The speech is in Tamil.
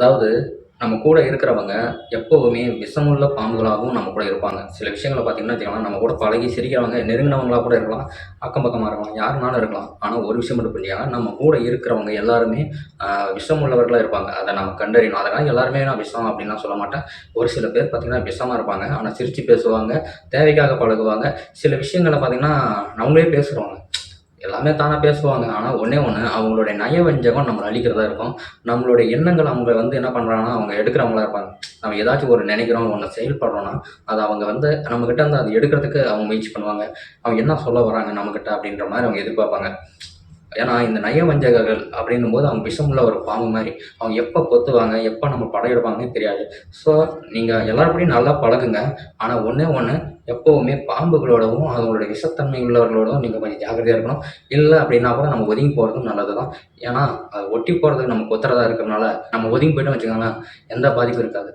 அதாவது நம்ம கூட இருக்கிறவங்க எப்போவுமே விஷமுள்ள பாம்புகளாகவும் நம்ம கூட இருப்பாங்க. சில விஷயங்களை பார்த்தீங்கன்னா வச்சுக்கோங்களேன் நம்ம கூட பழகி சிரிக்கிறவங்க நெருங்கினவங்களாக கூட இருக்கலாம் அக்கம் பக்கமாக இருக்கலாம் யாருனாலும் இருக்கலாம். ஆனால் ஒரு விஷயம் மட்டும் பண்ணியாக நம்ம கூட இருக்கிறவங்க எல்லாருமே விஷமுள்ளவர்களாக இருப்பாங்க. அதை நம்ம கண்டறியணும். அதனால் எல்லாருமே நான் விஷம் அப்படின்லாம் சொல்ல மாட்டேன். ஒரு சில பேர் பார்த்தீங்கன்னா விஷமாக இருப்பாங்க. ஆனால் சிரித்து பேசுவாங்க தேவைக்காக பழகுவாங்க. சில விஷயங்களை பார்த்தீங்கன்னா நம்மளே பேசுகிறவங்க எல்லாமே தானாக பேசுவாங்க. ஆனால் ஒன்றே ஒன்று அவங்களுடைய நயவஞ்சகம் நம்மளை அழிக்கிறதா இருக்கும். நம்மளுடைய எண்ணங்கள் அவங்க வந்து என்ன பண்ணுறாங்கன்னா அவங்க எடுக்கிறவங்களா இருப்பாங்க. நம்ம ஏதாச்சும் ஒரு நினைக்கிறோம் ஒன்று செயல்படுறோன்னா அதை அவங்க வந்து நம்மக்கிட்ட வந்து அதை எடுக்கிறதுக்கு அவங்க முயற்சி பண்ணுவாங்க. அவங்க என்ன சொல்ல வராங்க நம்மக்கிட்ட அப்படின்ற மாதிரி அவங்க எதிர்பார்ப்பாங்க. ஏன்னா இந்த நயவஞ்சகர்கள் அப்படின்னும் போது அவங்க விஷமுள்ள ஒரு பாம்பு மாதிரி. அவங்க எப்போ கொத்துவாங்க எப்போ நம்ம படையெடுப்பாங்கன்னே தெரியாது. ஸோ நீங்கள் எல்லாருப்படியும் நல்லா பழகுங்க. ஆனால் ஒன்றே ஒன்று எப்போவுமே பாம்புகளோடவும் அவங்களோட விஷத்தன்மை உள்ளவர்களோடவும் நீங்கள் கொஞ்சம் ஜாக்கிரதையாக இருக்கணும். இல்லை அப்படின்னா கூட நம்ம ஒதுங்கி போகிறதும் நல்லது தான் ஏன்னா அது ஒட்டி போகிறதுக்கு நம்ம கொத்துறதா இருக்கிறனால நம்ம ஒதுங்கி போய்ட்டு வச்சுக்கோங்களேன் எந்த பாதிப்பும் இருக்காது.